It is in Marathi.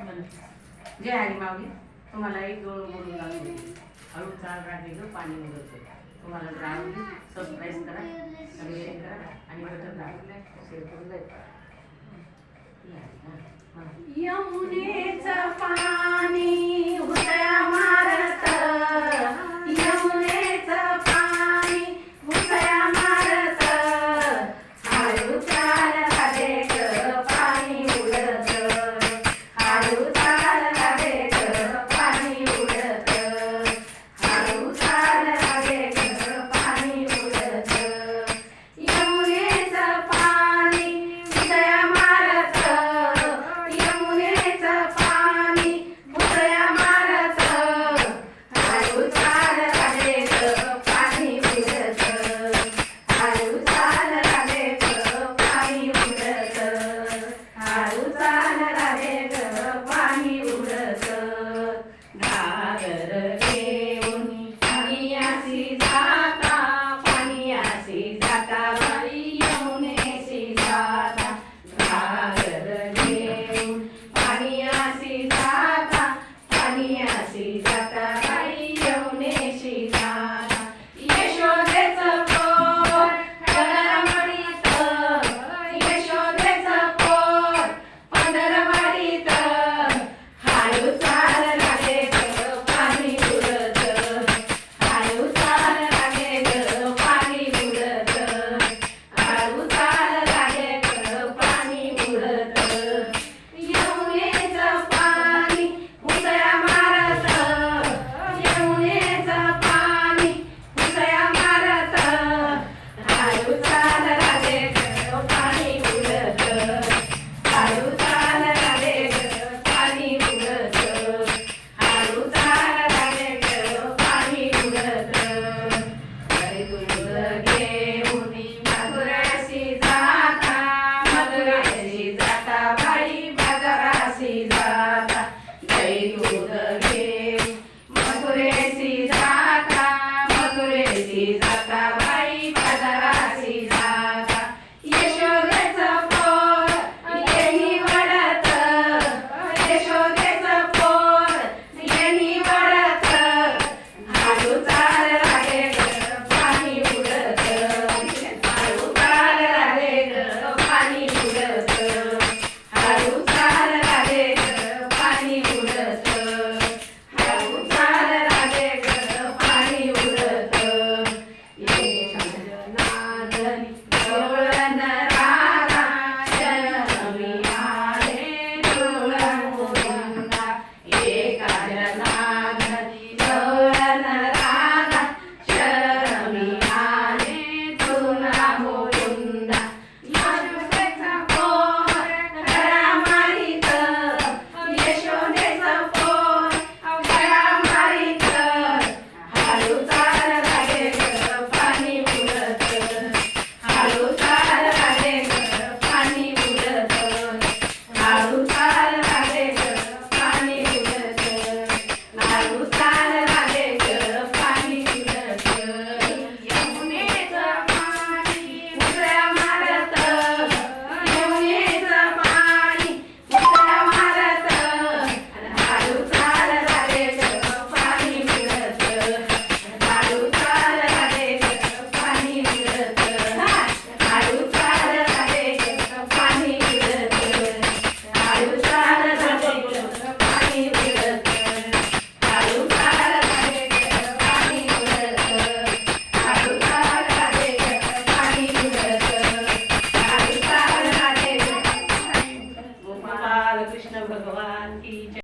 जय हरी मावली तुम्हाला एक गोळ बोलून दाखवते. हळू चाल राहते घेऊ पाणी मिळवते तुम्हाला ग्राम सबस्क्राईब करा सगळे करा आणि बटन दाखवलं शेअर करून द्यायचं यमुनेचा She's she's again.